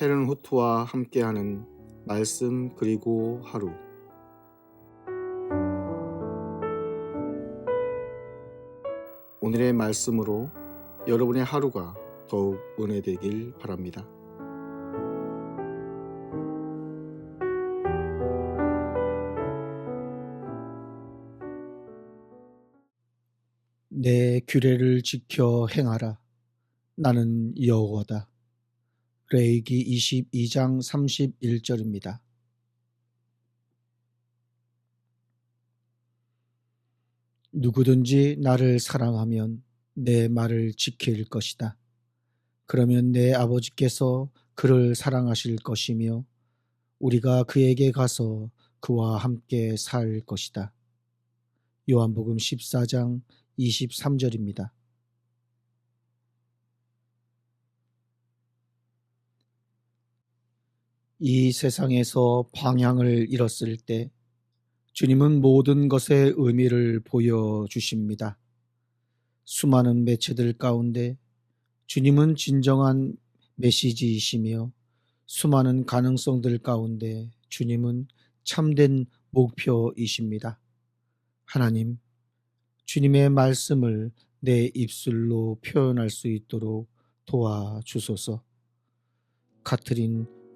헤른 후트와 함께하는 말씀 그리고 하루 오늘의 말씀으로 여러분의 하루가 더욱 은혜되길 바랍니다. 내 규례를 지켜 행하라. 나는 여호와다. 레이기 22장 31절입니다. 누구든지 나를 사랑하면 내 말을 지킬 것이다. 그러면 내 아버지께서 그를 사랑하실 것이며 우리가 그에게 가서 그와 함께 살 것이다. 요한복음 14장 23절입니다. 이 세상에서 방향을 잃었을 때 주님은 모든 것의 의미를 보여주십니다. 수많은 매체들 가운데 주님은 진정한 메시지이시며 수많은 가능성들 가운데 주님은 참된 목표이십니다. 하나님, 주님의 말씀을 내 입술로 표현할 수 있도록 도와주소서. 카트린